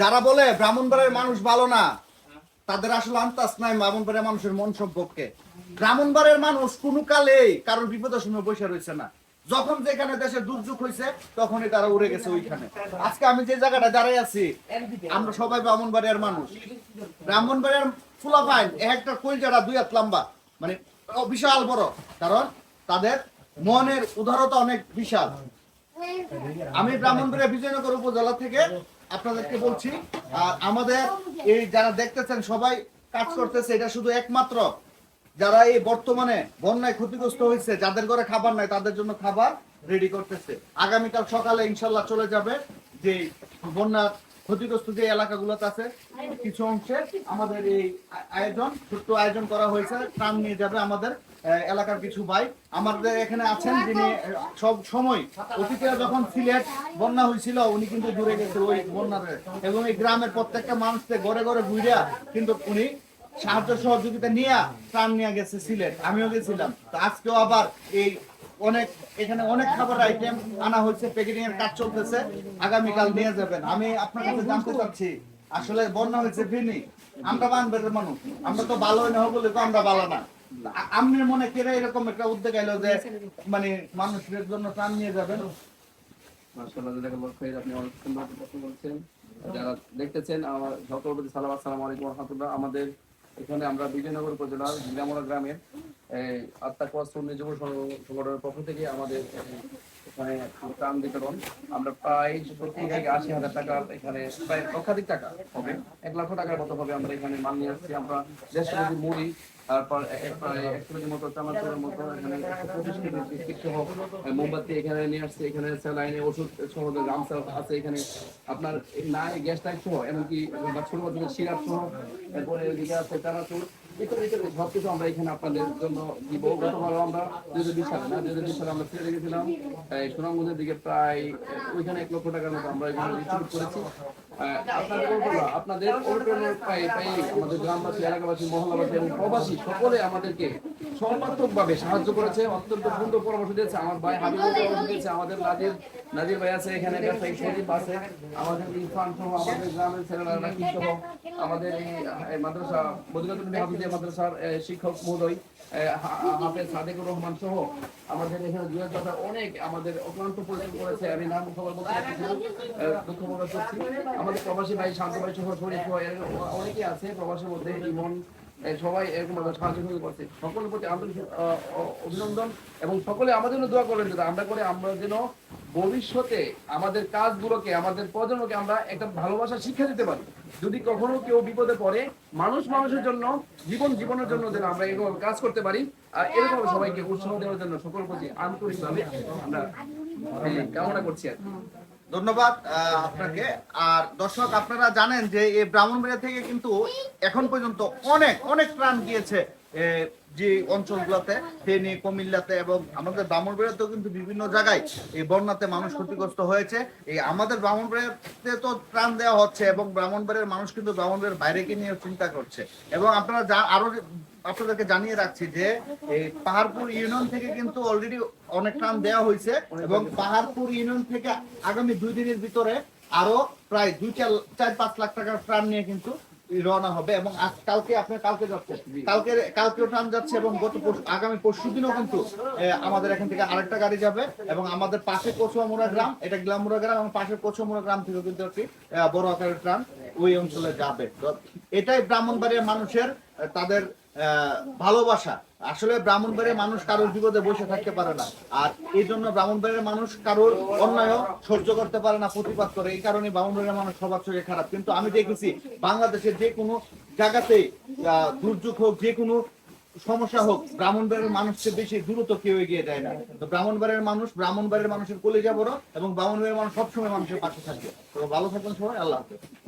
যারা বলে ব্রাহ্মণবাড়ির মানুষ ভালো না, তাদের আসলে আন্তাজ নাই ব্রাহ্মণবাড়ির মানুষের মন সম্পর্কে। ব্রাহ্মণবাড়ির মানুষ কোনো কালেই কারোর বিপদের সময় বসে রয়েছে না। যখন যেখানে দেশে দুর্যোগ হয়েছে, তখনই তারা উড়ে গেছে ওইখানে। আজকে আমি যে জায়গাটা দাঁড়াই আছি, আমরা সবাই ব্রাহ্মণবাড়িয়ার মানুষ। ব্রাহ্মণবাড়িয়ার পাইন একটা কইলজাটা দুই হাত লম্বা মানে বিশাল বড়। কারণ তাদের মনের উদারতা অনেক বিশাল। আমি ব্রাহ্মণবাড়িয়া বিজয়নগর উপজেলা থেকে আপনাদেরকে বলছি, আর আমাদের এই যারা দেখতেছেন সবাই কাজ করতেছে, এটা শুধু একমাত্র যারা এই বর্তমানে বন্যায় ক্ষতিগ্রস্ত হয়েছে, যাদের ঘরে খাবার নাই, তাদের জন্য খাবার রেডি করতেছে। আগামীকাল সকালে ইনশাল্লাহ চলে যাবে যে বন্যা ক্ষতিগ্রস্ত যে এলাকাগুলোতে আছে, কিছু অংশে আমাদের এই আয়োজন, ছোট্ট আয়োজন করা হয়েছে, ত্রাণ নিয়ে যাবে আমাদের এলাকার কিছু ভাই। আমাদের এখানে আছেন যিনি সব সময় অতীতে যখন সিলেট বন্যা হয়েছিল, উনি কিন্তু দূরে গেছে ওই বন্যাতে। এবং এই গ্রামের প্রত্যেকটা মানুষকে ঘরে ঘরে ঘুরিয়া কিন্তু উনি সাহায্য সহযোগিতা নিয়ে ত্রাণ নিয়ে গেছে সিলেট। আমিও গেছিলাম। তো আজকেও আবার এই অনেক, এখানে অনেক খাবার আইটেম আনা হয়েছে প্যাকেটিং এর কাজ চলতেছে নিয়ে যাবেন। আমি আপনার কাছে জানতে চাচ্ছি, আসলে বন্যা হয়েছে ফিনি আমরা বানবের মানুষ, আমরা তো ভালো না তো আমরা ভালো না। আ- আপনার মনে কেড়ে এরকম একটা উদ্যোগ এলো যে মানে মানুষের জন্য ত্রাণ নিয়ে যাবেন। আপনি অনেক সুন্দর যারা দেখতেছেন, আমার সকল সালাম, আসসালামু আলাইকুম রাহমাতুল্লাহ, আমাদের এখানে আমরা বিজয়নগর উপজেলার জিলামোড়া গ্রামের আত্মাকুয়া আত্মা সুন্নি যুব সংগঠনের পক্ষ থেকে আমাদের এখানে ত্রাণ বিতরণ। আমরা প্রায় প্রতি থেকে আশি হাজার টাকার এখানে, প্রায় লক্ষাধিক টাকা হবে। এক লক্ষ টাকার মতো হবে আমরা এখানে মাল নিয়ে আসছি। আমরা দেশের মুড়ি তারপর এখানে মোমবাতি এখানে নিয়ে আসছে, এখানে ওষুধ সহ আছে এখানে। আপনার নাই, গ্যাস টাইপ সহ, এমনকি ছোট সিরাপ সহ এরপরে এদিকে আছে চানাচুর ইত্যাদি ইত্যাদি সব কিছু আমরা এখানে আপনাদের জন্য দিব। আমরা দুই হাজার বিশ সালে, না, দুই হাজার বিশ সালে আমরা ফিরে সুনামগঞ্জের দিকে প্রায় ওইখানে এক লক্ষ টাকার মতো আমরা এখানে করেছি। আপনাদের আমাদের গ্রামবাসী, এলাকাবাসী, মহল্লাবাসী এবং প্রবাসী সকলে আমাদেরকে সর্বাত্মক ভাবে সাহায্য করেছে, অত্যন্ত সুন্দর পরামর্শ দিয়েছে। আমার ভাই পরামর্শ দিয়েছে, আমাদের নাজির নাজির ভাই আছে এখানে আমাদের ইরফান সহ আমাদের গ্রামের ছেলেরা সহ আমাদের এই মাদ্রাসা মাদ্রাসার শিক্ষক মহোদয় হাফেজ রহমান সহ আমাদের এখানে দুই হাজার অনেক আমাদের অক্লান্ত পরিশ্রম করেছে। আমি নাম খবর বলতে দুঃখ প্রকাশ করছি। আমাদের প্রবাসী ভাই, শান্ত ভাই সহ শরীফ সহ অনেকেই আছে প্রবাসের মধ্যে, ইমন সবাই এরকম সাহায্য সহযোগিতা করছে সকলের প্রতি আন্তরিক অভিনন্দন এবং সকলে আমাদের জন্য দোয়া করবেন আমরা করে আমরা যেন ভবিষ্যতে আমাদের কাজগুলোকে, আমাদের প্রজন্মকে আমরা একটা ভালোবাসা শিক্ষা দিতে পারি। যদি কখনো কেউ বিপদে পড়ে, মানুষ মানুষের জন্য, জীবন জীবনের জন্য যেন আমরা এরকম কাজ করতে পারি, আর এরকম সবাইকে উৎসাহ দেওয়ার জন্য সকল প্রতি আন্তরিকভাবে আমরা কামনা করছি আর। ধন্যবাদ আপনাকে। আর দর্শক, আপনারা জানেন যে এই ব্রাহ্মণবাড়িয়া থেকে কিন্তু এখন পর্যন্ত অনেক অনেক প্রাণ গিয়েছে। যে অঞ্চলগুলোতে, ফেনী, কুমিল্লাতে এবং আমাদের ব্রাহ্মণবাড়িয়াতেও কিন্তু বিভিন্ন জায়গায় এই বন্যাতে মানুষ ক্ষতিগ্রস্ত হয়েছে। এই আমাদের ব্রাহ্মণবাড়িয়াতে তো ত্রাণ দেওয়া হচ্ছে এবং ব্রাহ্মণবাড়িয়ার মানুষ কিন্তু ব্রাহ্মণবাড়িয়ার বাইরেকে নিয়ে চিন্তা করছে। এবং আপনারা যা- আরও আপনাদেরকে জানিয়ে রাখছি যে, এই পাহাড়পুর ইউনিয়ন থেকে কিন্তু অলরেডি অনেক ত্রাণ দেওয়া হয়েছে এবং পাহাড়পুর ইউনিয়ন থেকে আগামী দুই দিনের ভিতরে আরও প্রায় দুই চার চার পাঁচ লাখ টাকার ত্রাণ নিয়ে কিন্তু রওনা হবে এবং কালকে আপনার কালকে যাচ্ছে। কালকে কালকেও ট্রাম যাচ্ছে এবং গত আগামী পরশু দিনও কিন্তু আমাদের এখান থেকে আরেকটা গাড়ি যাবে এবং আমাদের পাশে কচুয়ামুড়া গ্রাম, এটা গ্লামুড়া গ্রাম এবং পাশে কচুয়ামুড়া গ্রাম থেকে কিন্তু একটি বড় আকারের ট্রাম ওই অঞ্চলে যাবে। এটাই ব্রাহ্মণবাড়িয়ার মানুষের তাদের ভালোবাসা। আসলে ব্রাহ্মণবাড়িয়ার মানুষ কারোর বিপদে বসে থাকতে পারে না। আর এই জন্য ব্রাহ্মণবাড়িয়ার মানুষ কারোর অন্যায় সহ্য করতে পারে না, প্রতিবাদ করে। এই কারণে ব্রাহ্মণবাড়িয়ার মানুষ সবার চোখে খারাপ। কিন্তু আমি দেখেছি বাংলাদেশের যে কোনো জায়গাতে দুর্যোগ হোক, যে কোনো সমস্যা হোক ব্রাহ্মণবাড়ির মানুষকে বেশি দ্রুত কেউ এগিয়ে দেয় না। তো ব্রাহ্মণবাড়ির মানুষ ব্রাহ্মণবাড়ির মানুষের কলেজা বড় এবং ব্রাহ্মণ ব্রাহ্মণবাড়ির মানুষ সবসময় মানুষের পাশে থাকবে। তো ভালো থাকবেন সবাই, আল্লাহ হাফেজ।